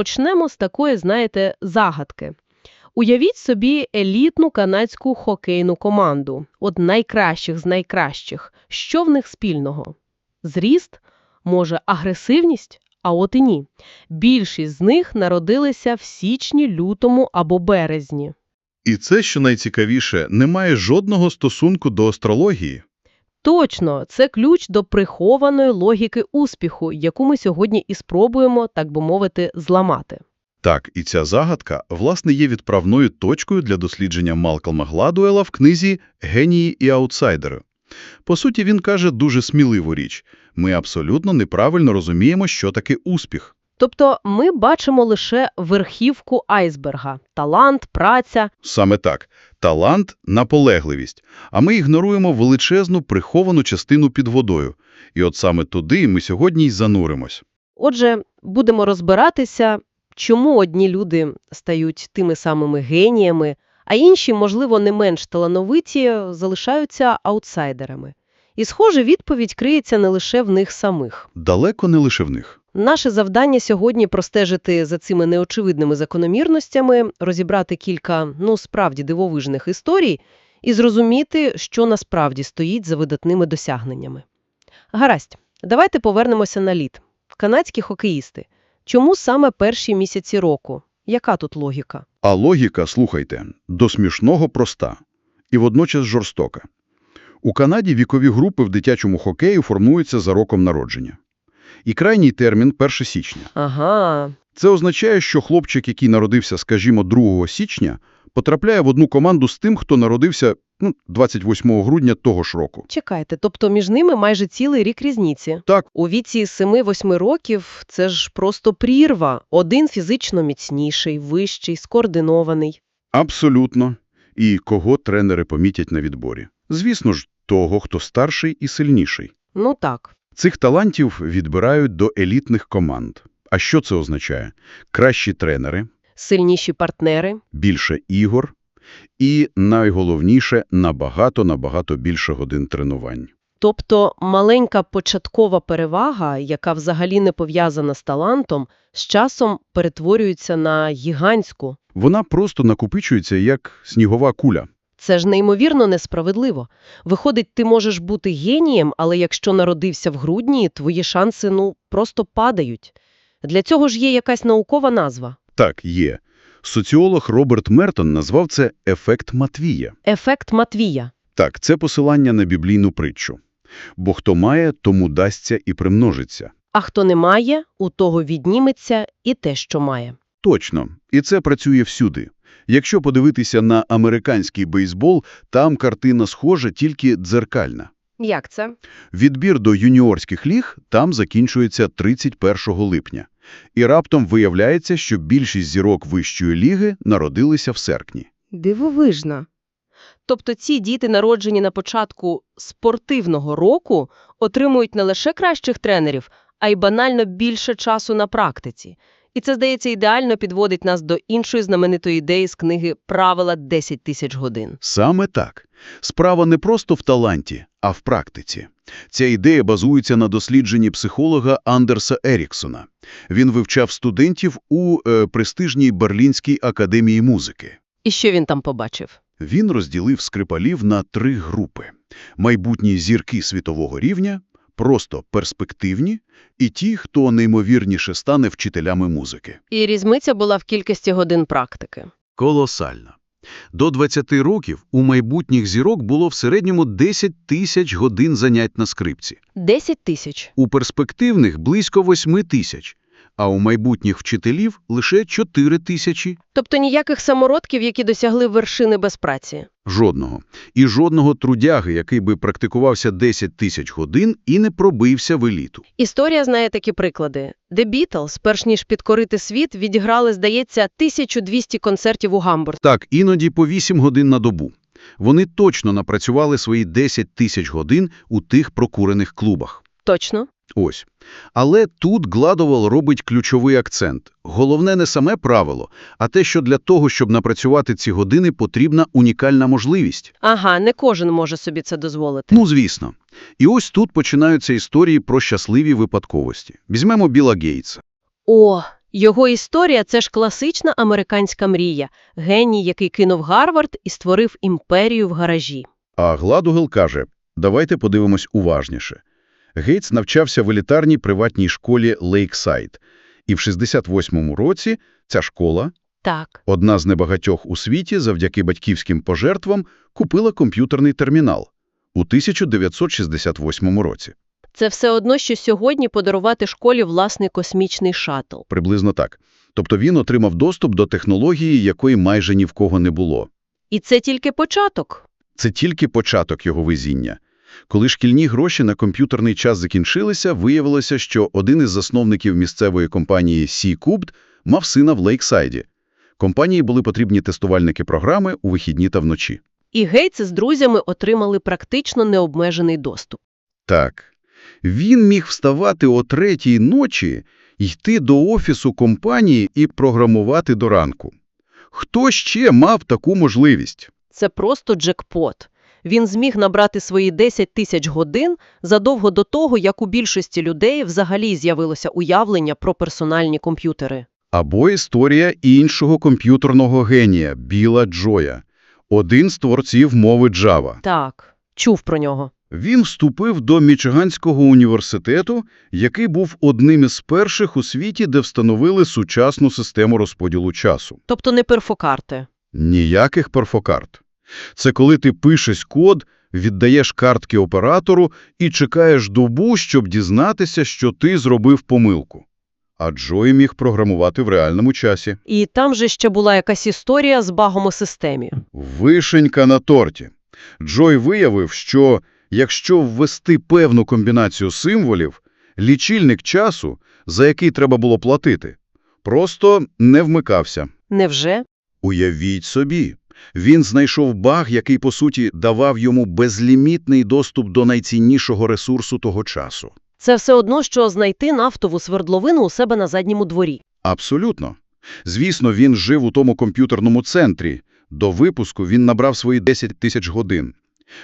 почнемо з такої, знаєте, загадки. Уявіть собі елітну канадську хокейну команду, от найкращих з найкращих. Що в них спільного? Зріст? Може, агресивність? А от і ні. Більшість з них народилися в січні, лютому або березні. І це, що найцікавіше, не має жодного стосунку до астрології. Точно, це ключ до прихованої логіки успіху, яку ми сьогодні і спробуємо, так би мовити, зламати. Так, і ця загадка, власне, є відправною точкою для дослідження Малкольма Гладуела в книзі «Генії і аутсайдери». По суті, він каже дуже сміливу річ. Ми абсолютно неправильно розуміємо, що таке успіх. Тобто ми бачимо лише верхівку айсберга – талант, праця. Саме так. Талант – наполегливість. А ми ігноруємо величезну приховану частину під водою. І от саме туди ми сьогодні й зануримось. Отже, будемо розбиратися, чому одні люди стають тими самими геніями, а інші, можливо, не менш талановиті, залишаються аутсайдерами. І, схоже, відповідь криється не лише в них самих. Далеко не лише в них. Наше завдання сьогодні простежити за цими неочевидними закономірностями, розібрати кілька, ну, справді дивовижних історій і зрозуміти, що насправді стоїть за видатними досягненнями. Гаразд, давайте повернемося на лід. Канадські хокеїсти. Чому саме перші місяці року? Яка тут логіка? А логіка, слухайте, до смішного проста і водночас жорстока. У Канаді вікові групи в дитячому хокею формуються за роком народження. І крайній термін – 1 січня. Ага, Це означає, що хлопчик, який народився, скажімо, 2 січня, потрапляє в одну команду з тим, хто народився ну, 28 грудня того ж року. чекайте, тобто між ними майже цілий рік різниці. Так, У віці 7-8 років це ж просто прірва. Один фізично міцніший, вищий, скоординований. абсолютно. І кого тренери помітять на відборі? Звісно ж, того, хто старший і сильніший. Ну так. Цих талантів відбирають до елітних команд. А що це означає? Кращі тренери, Сильніші партнери. більше ігор і, найголовніше, набагато-набагато більше годин тренувань. Тобто маленька початкова перевага, яка взагалі не пов'язана з талантом, з часом перетворюється на гігантську. Вона просто накопичується як снігова куля. Це ж неймовірно несправедливо. Виходить, ти можеш бути генієм, але якщо народився в грудні, твої шанси, ну, просто падають. Для цього ж є якась наукова назва. Так, є. Соціолог Роберт Мертон назвав це «ефект Матвія». Ефект Матвія. Так, це посилання на біблійну притчу. Бо хто має, тому дасться і примножиться. А хто не має, у того відніметься і те, що має. Точно. І це працює всюди. Якщо подивитися на американський бейсбол, там картина схожа, тільки дзеркальна. Як це? Відбір до юніорських ліг там закінчується 31 липня. І раптом виявляється, що більшість зірок вищої ліги народилися в серпні. Дивовижно. Тобто ці діти, народжені на початку спортивного року, отримують не лише кращих тренерів, а й банально більше часу на практиці. І це, здається, ідеально підводить нас до іншої знаменитої ідеї з книги «Правила 10 тисяч годин». Саме так. Справа не просто в таланті, а в практиці. Ця ідея базується на дослідженні психолога Андерса Еріксона. Він вивчав студентів у е, престижній Берлінській академії музики. І що він там побачив? Він розділив скрипалів на три групи. Майбутні зірки світового рівня, просто перспективні, і ті, хто неймовірніше стане вчителями музики. І різниця була в кількості годин практики. Колосальна. До 20 років у майбутніх зірок було в середньому 10 тисяч годин занять на скрипці. 10 тисяч. У перспективних – близько 8 тисяч, а у майбутніх вчителів – лише 4 тисячі. Тобто ніяких самородків, які досягли вершини без праці. Жодного. І жодного трудяги, який би практикувався 10 тисяч годин і не пробився в еліту. Історія знає такі приклади. The Beatles, перш ніж підкорити світ, відіграли, здається, 1200 концертів у Гамбург. Так, іноді по 8 годин на добу. Вони точно напрацювали свої 10 тисяч годин у тих прокурених клубах. Точно? Ось. Але тут Гладовал робить ключовий акцент. Головне не саме правило, а те, що для того, щоб напрацювати ці години, потрібна унікальна можливість. Ага, не кожен може собі це дозволити. Ну, звісно. І ось тут починаються історії про щасливі випадковості. Візьмемо Біла Гейтса. О, Його історія – це ж класична американська мрія. Геній, який кинув Гарвард і створив імперію в гаражі. А Гладугел каже, давайте подивимось уважніше. Гейтс навчався в елітарній приватній школі Лейксайд. І в 68-му році ця школа, Так. одна з небагатьох у світі, завдяки батьківським пожертвам, купила комп'ютерний термінал у 1968 році. Це все одно, що сьогодні подарувати школі власний космічний шаттл. Приблизно так. Тобто він отримав доступ до технології, якої майже ні в кого не було. І це тільки початок. Це тільки початок його везіння. Коли шкільні гроші на комп'ютерний час закінчилися, виявилося, що один із засновників місцевої компанії C-Cubed мав сина в Лейксайді. Компанії були потрібні тестувальники програми у вихідні та вночі. І Гейтс з друзями отримали практично необмежений доступ. Так. Він міг вставати о третій ночі, йти до офісу компанії і програмувати до ранку. Хто ще мав таку можливість? Це просто джекпот. Він зміг набрати свої 10 тисяч годин задовго до того, як у більшості людей взагалі з'явилося уявлення про персональні комп'ютери. Або історія іншого комп'ютерного генія – Біла Джоя. Один з творців мови Java. Так, чув про нього. Він вступив до Мічиганського університету, який був одним із перших у світі, де встановили сучасну систему розподілу часу. Тобто не перфокарти. Ніяких перфокарт. Це коли ти пишеш код, віддаєш картки оператору і чекаєш добу, щоб дізнатися, що ти зробив помилку. А Джой міг програмувати в реальному часі. І там же ще була якась історія з багом у системі. Вишенька на торті. Джой виявив, що якщо ввести певну комбінацію символів, лічильник часу, за який треба було платити, просто не вмикався. Невже? Уявіть собі, він знайшов баг, який, по суті, давав йому безлімітний доступ до найціннішого ресурсу того часу. Це все одно, що знайти нафтову свердловину у себе на задньому дворі. Абсолютно. Звісно, він жив у тому комп'ютерному центрі. До випуску він набрав свої 10 тисяч годин.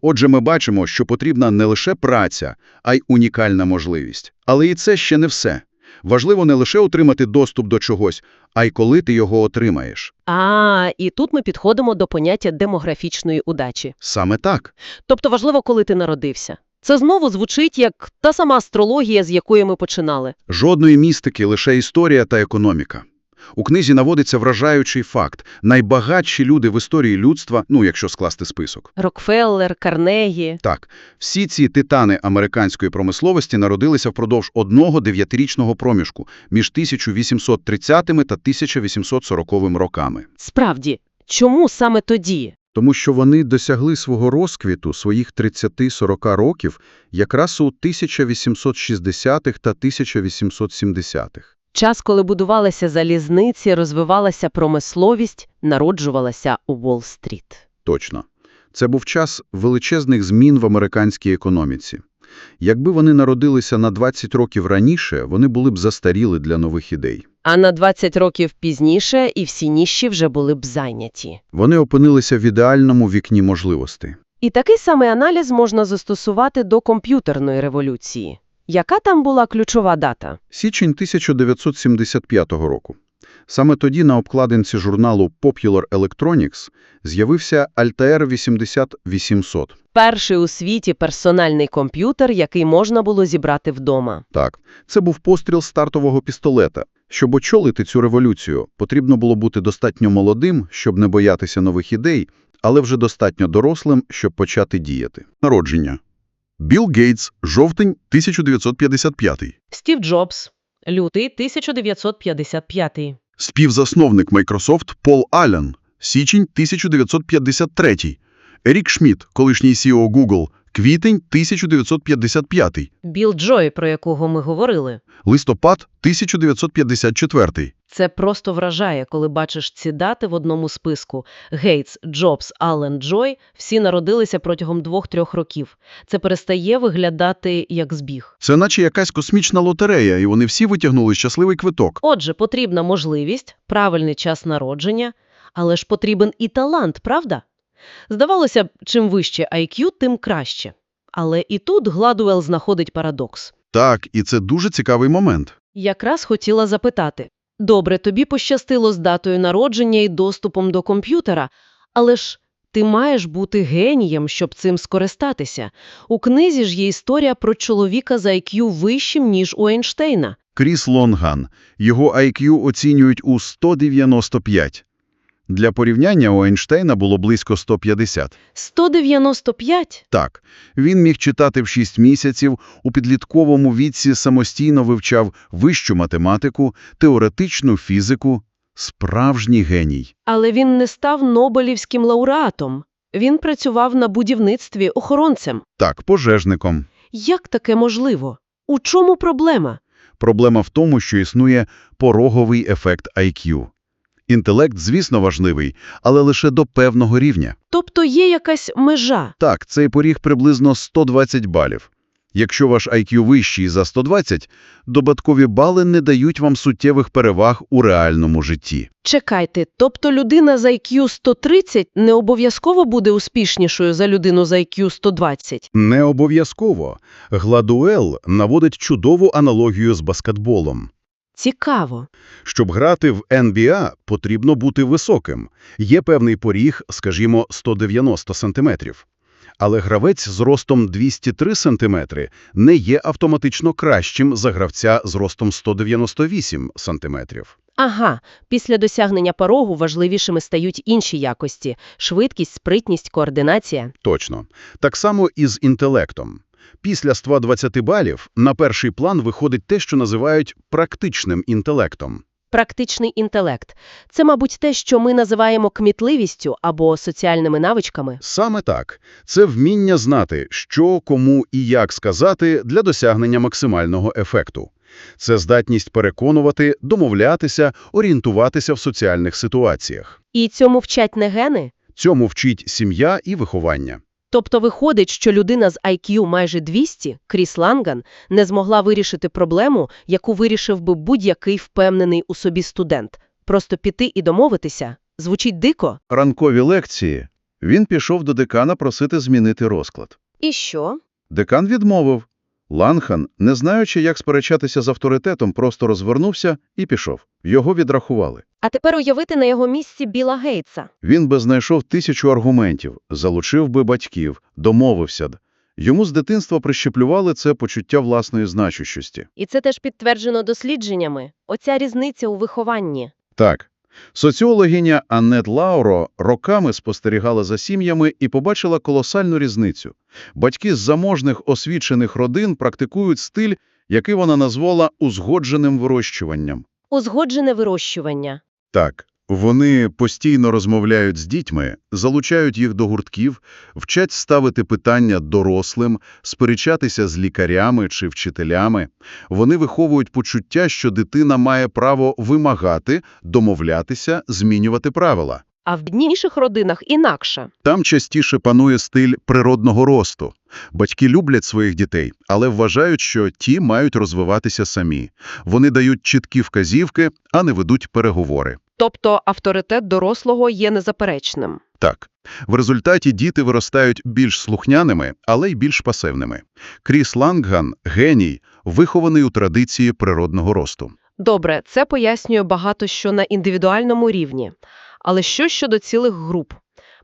Отже, ми бачимо, що потрібна не лише праця, а й унікальна можливість. Але і це ще не все. Важливо не лише отримати доступ до чогось, а й коли ти його отримаєш. А, і тут ми підходимо до поняття демографічної удачі. Саме так. Тобто важливо, коли ти народився. Це знову звучить як та сама астрологія, з якої ми починали. Жодної містики, лише історія та економіка. У книзі наводиться вражаючий факт. Найбагатші люди в історії людства, ну, якщо скласти список. Рокфеллер, Карнегі. Так, всі ці титани американської промисловості народилися впродовж одного дев'ятирічного проміжку між 1830 та 1840 роками. Справді, чому саме тоді? Тому що вони досягли свого розквіту своїх 30-40 років якраз у 1860-х та 1870-х. Час, коли будувалися залізниці, розвивалася промисловість, народжувалася Уолл-стріт. Точно. Це був час величезних змін в американській економіці. Якби вони народилися на 20 років раніше, вони були б застаріли для нових ідей. А на 20 років пізніше і всі ніші вже були б зайняті. Вони опинилися в ідеальному вікні можливостей. І такий самий аналіз можна застосувати до комп'ютерної революції. Яка там була ключова дата? Січень 1975 року. Саме тоді на обкладинці журналу Popular Electronics з'явився Altair 80800. Перший у світі персональний комп'ютер, який можна було зібрати вдома. Так, це був постріл стартового пістолета. Щоб очолити цю революцію, потрібно було бути достатньо молодим, щоб не боятися нових ідей, але вже достатньо дорослим, щоб почати діяти. Народження. Білл Гейтс, жовтень 1955. Стів Джобс, лютий 1955. Співзасновник Microsoft Пол Аллен, січень 1953. Ерік Шмідт, колишній CEO Google, квітень 1955. Білл Джой, про якого ми говорили. Листопад 1954. Це просто вражає, коли бачиш ці дати в одному списку. Гейтс, Джобс, Аллен, Джой – всі народилися протягом двох-трьох років. Це перестає виглядати як збіг. Це наче якась космічна лотерея, і вони всі витягнули щасливий квиток. Отже, потрібна можливість, правильний час народження, але ж потрібен і талант, правда? Здавалося б, чим вище IQ, тим краще. Але і тут Гладуел знаходить парадокс. Так, і це дуже цікавий момент. Якраз хотіла запитати, Добре, тобі пощастило з датою народження і доступом до комп'ютера, але ж ти маєш бути генієм, щоб цим скористатися. У книзі ж є історія про чоловіка з IQ вищим, ніж у Ейнштейна. Кріс Лонган. Його IQ оцінюють у 195. Для порівняння у Ейнштейна було близько 150. 195? Так, він міг читати в 6 місяців, у підлітковому віці самостійно вивчав вищу математику, теоретичну фізику. Справжній геній. Але він не став Нобелівським лауреатом. Він працював на будівництві охоронцем. Так, пожежником. Як таке можливо? У чому проблема? Проблема в тому, що існує пороговий ефект IQ. Інтелект, звісно, важливий, але лише до певного рівня. Тобто є якась межа. Так, цей поріг приблизно 120 балів. Якщо ваш IQ вищий за 120, додаткові бали не дають вам суттєвих переваг у реальному житті. Чекайте, тобто людина з IQ 130 не обов'язково буде успішнішою за людину з IQ 120? Не обов'язково. Гладуел наводить чудову аналогію з баскетболом. Цікаво. Щоб грати в NBA, потрібно бути високим. Є певний поріг, скажімо, 190 сантиметрів. Але гравець з ростом 203 сантиметри не є автоматично кращим за гравця з ростом 198 сантиметрів. Ага, після досягнення порогу важливішими стають інші якості – швидкість, спритність, координація. Точно. Так само і з інтелектом. Після 120 балів на перший план виходить те, що називають практичним інтелектом. Практичний інтелект – це, мабуть, те, що ми називаємо кмітливістю або соціальними навичками. Саме так. Це вміння знати, що, кому і як сказати для досягнення максимального ефекту. Це здатність переконувати, домовлятися, орієнтуватися в соціальних ситуаціях. І цьому вчать не гени? Цьому вчить сім'я і виховання. Тобто виходить, що людина з IQ майже 200, Кріс Ланган, не змогла вирішити проблему, яку вирішив би будь-який впевнений у собі студент. Просто піти і домовитися? Звучить дико. Ранкові лекції. Він пішов до декана просити змінити розклад. І що? Декан відмовив. Ланхан, не знаючи, як сперечатися з авторитетом, просто розвернувся і пішов. Його відрахували. А тепер уявити на його місці Біла Гейтса. Він би знайшов тисячу аргументів, залучив би батьків, домовився б. Йому з дитинства прищеплювали це почуття власної значущості. І це теж підтверджено дослідженнями. Оця різниця у вихованні. Так. Соціологиня Аннет Лауро роками спостерігала за сім'ями і побачила колосальну різницю. Батьки з заможних освічених родин практикують стиль, який вона назвала узгодженим вирощуванням. Узгоджене вирощування. Так, вони постійно розмовляють з дітьми, залучають їх до гуртків, вчать ставити питання дорослим, сперечатися з лікарями чи вчителями. Вони виховують почуття, що дитина має право вимагати, домовлятися, змінювати правила. А в бідніших родинах інакше. Там частіше панує стиль природного росту. Батьки люблять своїх дітей, але вважають, що ті мають розвиватися самі. Вони дають чіткі вказівки, а не ведуть переговори. Тобто авторитет дорослого є незаперечним. Так. В результаті діти виростають більш слухняними, але й більш пасивними. Кріс Ланган – геній, вихований у традиції природного росту. Добре, це пояснює багато що на індивідуальному рівні. Але що щодо цілих груп?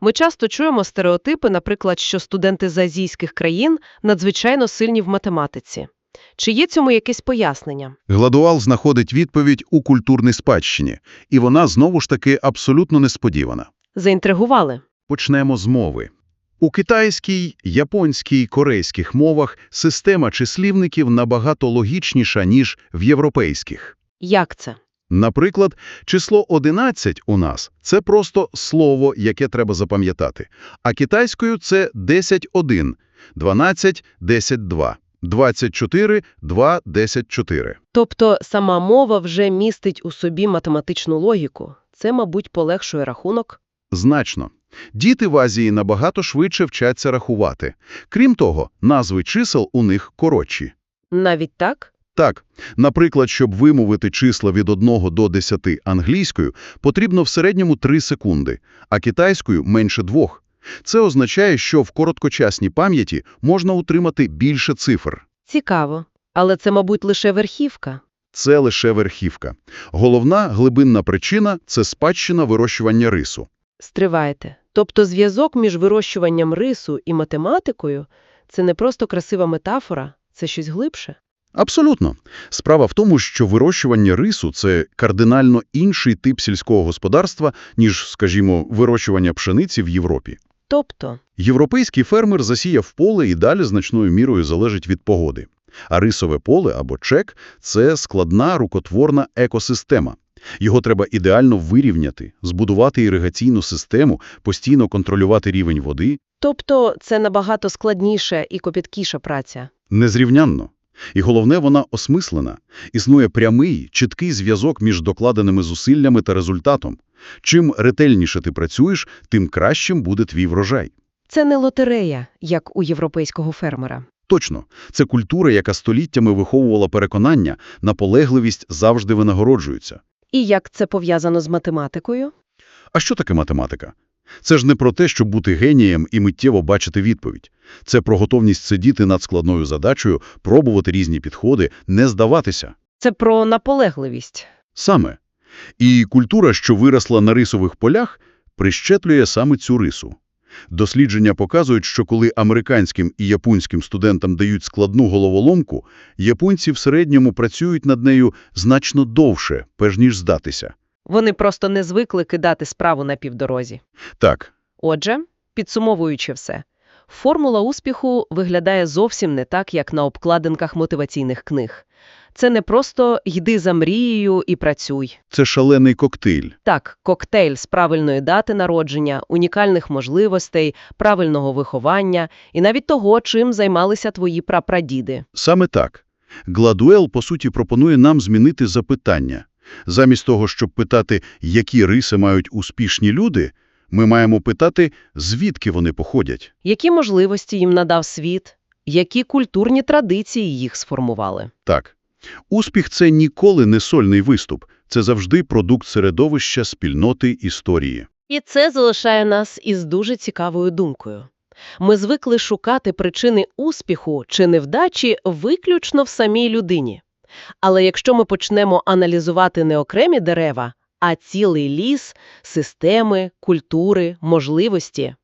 Ми часто чуємо стереотипи, наприклад, що студенти з азійських країн надзвичайно сильні в математиці. Чи є цьому якесь пояснення? Гладуал знаходить відповідь у культурній спадщині, і вона знову ж таки абсолютно несподівана. Заінтригували? Почнемо з мови. У китайській, японській, корейських мовах система числівників набагато логічніша, ніж в європейських. Як це? Наприклад, число 11 у нас – це просто слово, яке треба запам'ятати. А китайською це 10-1, 12 – 10-2, 24 – 2 – 10-4. Тобто сама мова вже містить у собі математичну логіку. Це, мабуть, полегшує рахунок. Значно. Діти в Азії набагато швидше вчаться рахувати. Крім того, назви чисел у них коротші. Навіть так? Так, наприклад, щоб вимовити числа від 1 до 10 англійською, потрібно в середньому 3 секунди, а китайською – менше двох. Це означає, що в короткочасній пам'яті можна утримати більше цифр. Цікаво. Але це, мабуть, лише верхівка. це лише верхівка. Головна глибинна причина – це спадщина вирощування рису. Стривайте. Тобто зв'язок між вирощуванням рису і математикою – це не просто красива метафора, це щось глибше? Абсолютно. Справа в тому, що вирощування рису – це кардинально інший тип сільського господарства, ніж, скажімо, вирощування пшениці в Європі. Тобто, Європейський фермер засіяв поле і далі значною мірою залежить від погоди. А рисове поле або чек – це складна рукотворна екосистема. Його треба ідеально вирівняти, збудувати іригаційну систему, постійно контролювати рівень води тобто це набагато складніша і копіткіша праця. незрівнянно. І головне, вона осмислена. Існує прямий, чіткий зв'язок між докладеними зусиллями та результатом. Чим ретельніше ти працюєш, тим кращим буде твій врожай. Це не лотерея, як у європейського фермера. Точно, це культура, яка століттями виховувала переконання, наполегливість завжди винагороджується. І як це пов'язано з математикою? А що таке математика? Це ж не про те, щоб бути генієм і миттєво бачити відповідь. Це про готовність сидіти над складною задачею, пробувати різні підходи, не здаватися. Це про наполегливість. Саме. І культура, що виросла на рисових полях, прищеплює саме цю рису. Дослідження показують, що коли американським і японським студентам дають складну головоломку, японці в середньому працюють над нею значно довше, перш ніж здатися. Вони просто не звикли кидати справу на півдорозі. Так, Отже, підсумовуючи все, формула успіху виглядає зовсім не так, як на обкладинках мотиваційних книг. Це не просто «йди за мрією і працюй». це шалений коктейль. Так, коктейль з правильної дати народження, унікальних можливостей, правильного виховання і навіть того, чим займалися твої прапрадіди. Саме так. Гладуел, по суті, пропонує нам змінити запитання. Замість того, щоб питати, які риси мають успішні люди, ми маємо питати, звідки вони походять. Які можливості їм надав світ, які культурні традиції їх сформували. Так. Успіх – це ніколи не сольний виступ. Це завжди продукт середовища, спільноти, історії. І це залишає нас із дуже цікавою думкою. Ми звикли шукати причини успіху чи невдачі виключно в самій людині. Але якщо ми почнемо аналізувати не окремі дерева, а цілий ліс, системи, культури, можливості,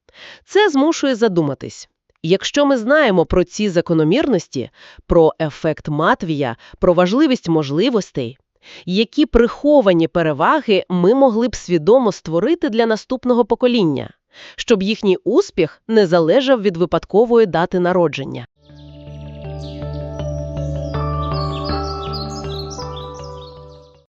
це змушує задуматись. Якщо ми знаємо про ці закономірності, про ефект Матвія, про важливість можливостей, які приховані переваги ми могли б свідомо створити для наступного покоління, щоб їхній успіх не залежав від випадкової дати народження.